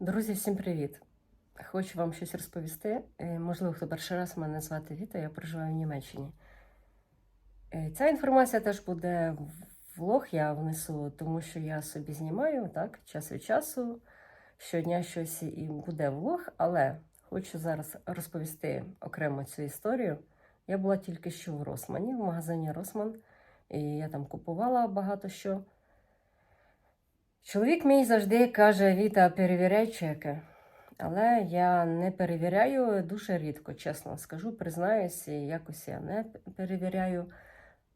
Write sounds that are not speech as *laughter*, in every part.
Друзі, всім привіт! Хочу вам щось розповісти. Е, Можливо, хто перший раз мене звати Віта, я проживаю в Німеччині. Е, Ця інформація теж буде в влог, я внесу, тому що я собі знімаю так, час від часу. Щодня щось і буде влог, але хочу зараз розповісти окремо цю історію. Я була тільки що в Росмані, в магазині Росман, і я там купувала багато що. Чоловік мій завжди каже: Віта, перевіряй чеки. Але я не перевіряю дуже рідко, чесно скажу, признаюся, якось я не перевіряю.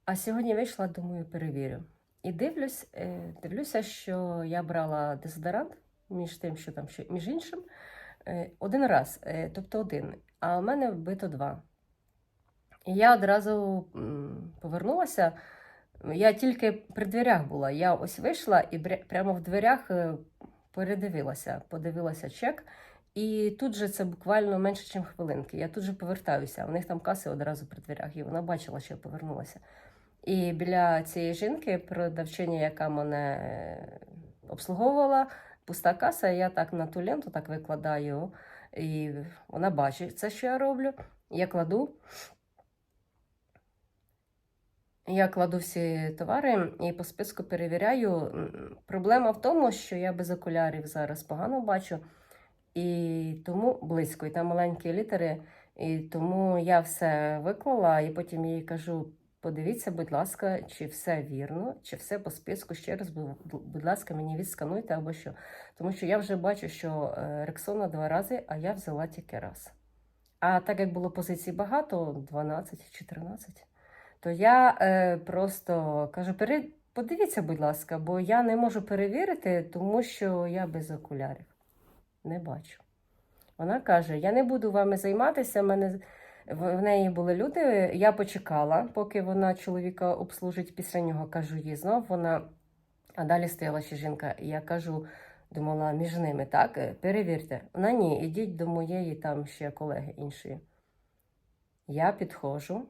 А сьогодні вийшла, думаю, перевірю. І дивлюсь, е, дивлюся, що я брала дезодорант між тим, що там між іншим, е, один раз, е, тобто один. А у мене вбито два. І я одразу повернулася. Я тільки при дверях була. Я ось вийшла і прямо в дверях е, передивилася, подивилася чек. І тут же це буквально менше, ніж хвилинки. Я тут же повертаюся. У них там каси одразу при дверях, і вона бачила, що я повернулася. І біля цієї жінки, продавчиня, яка мене обслуговувала, пуста каса, я так на ту ленту так викладаю, і вона бачить це, що я роблю. Я кладу. Я кладу всі товари і по списку перевіряю. Проблема в тому, що я без окулярів зараз погано бачу, і тому близько, і там маленькі літери, і тому я все виклала, і потім їй кажу: подивіться, будь ласка, чи все вірно, чи все по списку. Ще раз, бу- бу- будь ласка, мені відскануйте або що. Тому що я вже бачу, що е, Рексона два рази, а я взяла тільки раз. А так як було позицій багато, 12 чи 13, то я е, просто кажу: пере... подивіться, будь ласка, бо я не можу перевірити, тому що я без окулярів не бачу. Вона каже: Я не буду вами займатися. Мене в неї були люди. Я почекала, поки вона чоловіка обслужить після нього. Кажу їй знов. Вона а далі стояла ще жінка. І я кажу, думала, між ними, так, перевірте. Вона ні, ідіть до моєї там ще колеги іншої. Я підходжу,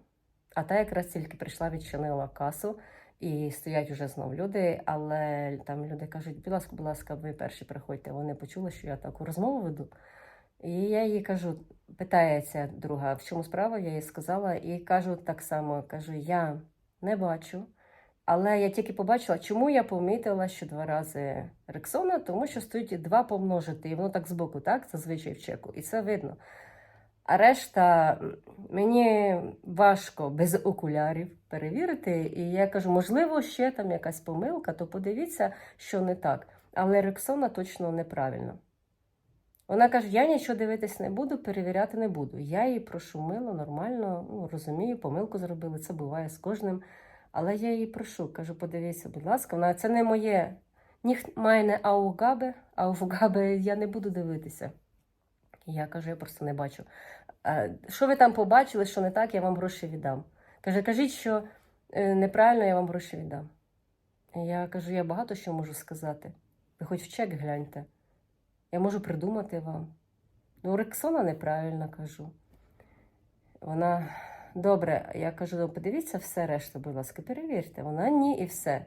а та якраз тільки прийшла, відчинила касу, і стоять уже знов люди, але там люди кажуть, будь ласка, будь ласка, ви перші приходьте. Вони почули, що я таку розмову веду. І я їй кажу, питається друга, в чому справа? Я їй сказала, і кажу так само: кажу, я не бачу. Але я тільки побачила, чому я помітила, що два рази Рексона, тому що стоїть два помножити, і воно так збоку, так, зазвичай в чеку, і це видно. А решта мені важко без окулярів перевірити. І я кажу, можливо, ще там якась помилка, то подивіться, що не так. Але Рексона точно неправильно. Вона каже: я нічого дивитись не буду, перевіряти не буду. Я її прошу мило, нормально, ну, розумію, помилку зробили, це буває з кожним. Але я її прошу, кажу, подивіться, будь ласка, вона це не моє. Ніх майне аугабе, аугабе я не буду дивитися. Я кажу, я просто не бачу. «Е, Що ви там побачили, що не так, я вам гроші віддам. Каже, кажіть, що е, неправильно, я вам гроші віддам. Я кажу, я багато що можу сказати. Ви хоч в чек гляньте. Я можу придумати вам. Ну, Рексона неправильно кажу. Вона добре, я кажу, «Ну, подивіться все решта, будь ласка, перевірте. Вона ні і все.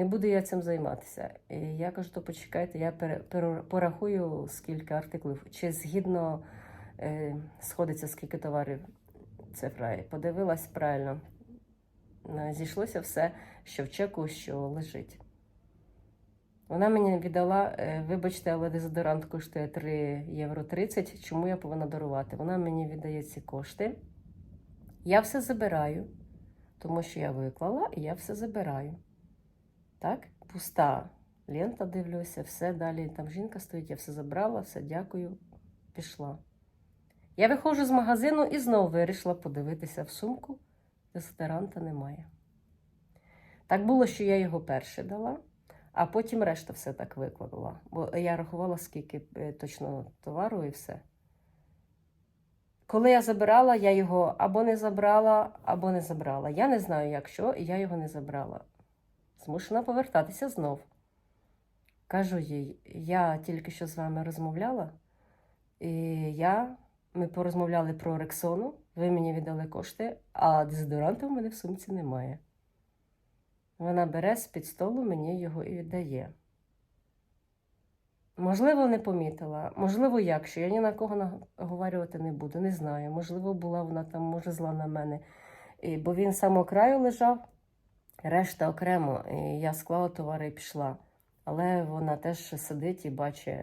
Не буду я цим займатися. І я кажу, то почекайте, я порахую, скільки артиклів, чи згідно е, сходиться, скільки товарів цифра. Подивилась правильно. Е, Зійшлося все, що в чеку, що лежить. Вона мені віддала, е, вибачте, але дезодорант коштує 3 євро 30. Чому я повинна дарувати? Вона мені віддає ці кошти. Я все забираю, тому що я виклала, і я все забираю. Так, пуста лента, дивлюся, все далі. Там жінка стоїть, я все забрала, все дякую, пішла. Я виходжу з магазину і знову вирішила подивитися в сумку. Дезодоранта немає. Так було, що я його перше дала, а потім решта все так викладала. Бо я рахувала, скільки е, точно товару і все. Коли я забирала, я його або не забрала, або не забрала. Я не знаю, як що, і я його не забрала. Змушена повертатися знов. Кажу їй, я тільки що з вами розмовляла, і я, ми порозмовляли про Рексону, ви мені віддали кошти, а дезодоранта в мене в сумці немає. Вона бере з під столу, мені його і віддає. Можливо, не помітила. Можливо, як що. Я ні на кого наговорювати не буду, не знаю. Можливо, була вона там, може, зла на мене. Бо він самого краю лежав, решта окремо. І я склала товари і пішла. Але вона теж сидить і бачить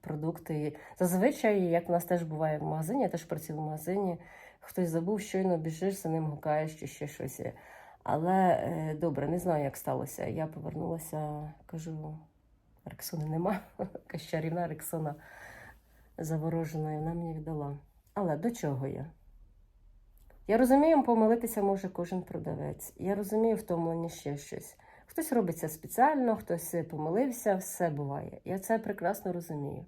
продукти. Зазвичай, як в нас теж буває в магазині, я теж працюю в магазині. Хтось забув, щойно біжиш, за ним гукаєш чи ще щось. Але е, добре, не знаю, як сталося. Я повернулася, кажу, Рексони нема. *laughs* Якась чарівна Рексона заворожена, і вона мені віддала. Але до чого я? Я розумію, помилитися може кожен продавець. Я розумію втомлення ще щось. Хтось робить це спеціально, хтось помилився, все буває. Я це прекрасно розумію.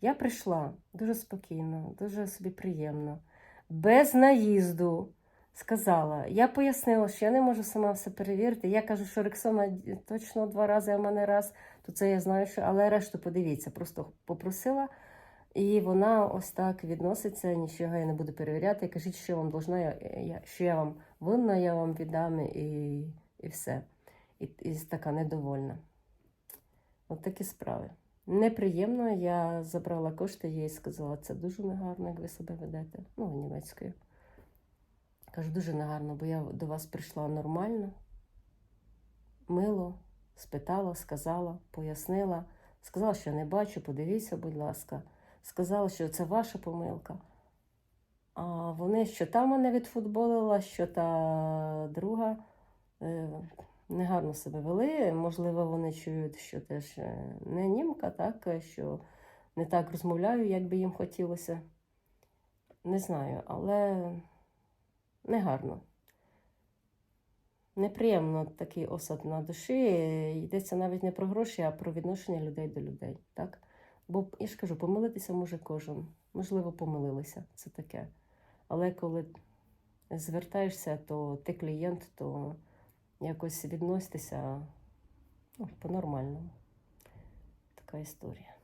Я прийшла дуже спокійно, дуже собі приємно, без наїзду. Сказала, я пояснила, що я не можу сама все перевірити. Я кажу, що Рексона точно два рази, а в мене раз, то це я знаю, що, але решту подивіться, просто попросила. І вона ось так відноситься, нічого я не буду перевіряти. Кажіть, що вам должна, я, що я вам винна, я вам віддам і, і все. І, і така недовольна. От такі справи. Неприємно, я забрала кошти, їй сказала, це дуже негарно, як ви себе ведете. Ну, німецькою. Кажу, дуже негарно, бо я до вас прийшла нормально, мило, спитала, сказала, пояснила. Сказала, що не бачу, подивіться, будь ласка. Сказала, що це ваша помилка. А вони, що там мене відфутболила, що та друга е, негарно себе вели. Можливо, вони чують, що теж е, не німка, так, що не так розмовляю, як би їм хотілося. Не знаю, але негарно. Неприємно такий осад на душі. Йдеться навіть не про гроші, а про відношення людей до людей. Так? Бо я ж кажу, помилитися може кожен. Можливо, помилилися, це таке. Але коли звертаєшся, то ти клієнт, то якось відноситися ну, по-нормальному. Така історія.